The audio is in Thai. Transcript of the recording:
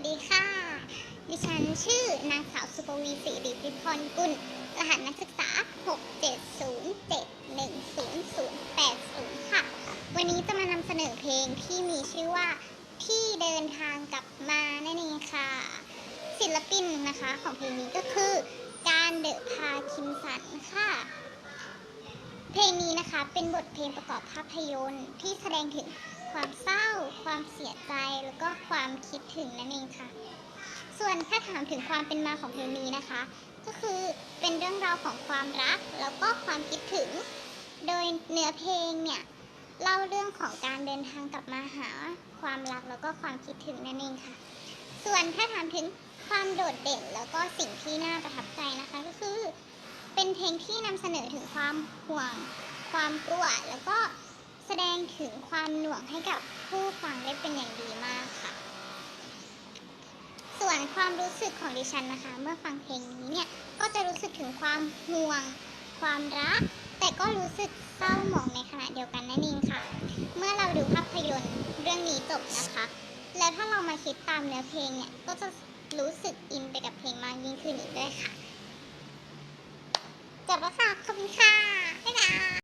วัสดีค่ะ ดิฉันชื่อนางสาวสุปวีศิริพิพรกุล รหัสนักศึกษา 670710080 ค่ะ วันนี้จะมานำเสนอเพลงที่มีชื่อว่าที่เดินทางกลับมานั่นเองค่ะ ศิลปินนะคะของเพลงนี้ก็คือการเดอะพาคิมสันค่ะ เพลงนี้นะคะเป็นบทเพลงประกอบภาพยนตร์ที่แสดงถึงความเศร้า ความเสียใจ แล้วก็ความคิดถึงนั่นเองค่ะ ส่วนถ้าถามถึงความเป็นมาของเพลงนี้นะคะ ก็คือเป็นเรื่องราวของความรัก แล้วก็ความคิดถึง โดยเนื้อเพลงเนี่ยเล่าเรื่องของการเดินทางกลับมาหาความรักแล้วก็ความคิดถึงนั่นเองค่ะ ส่วนถ้าถามถึงความโดดเด่นแล้วก็สิ่งที่น่าประทับใจ เป็นเพลงที่นำเสนอถึงความห่วง ความกลัว แล้วก็แสดงถึงความหน่วงให้กับผู้ฟังได้เป็นอย่างดีมากค่ะ ส่วนความรู้สึกของดิฉันนะคะ เมื่อฟังเพลงนี้เนี่ย ก็จะรู้สึกถึงความห่วง ความรัก แต่ก็รู้สึกเศร้าหมองในขณะเดียวกันนั่นเองค่ะ เมื่อเราดูภาพยนตร์เรื่องนี้จบนะคะ แล้วถ้าเรามาคิดตามเนื้อเพลงเนี่ย ก็จะรู้สึกอินไปกับเพลงมากยิ่งขึ้นอีกด้วยค่ะ จบแล้วค่ะ ขอบคุณค่ะ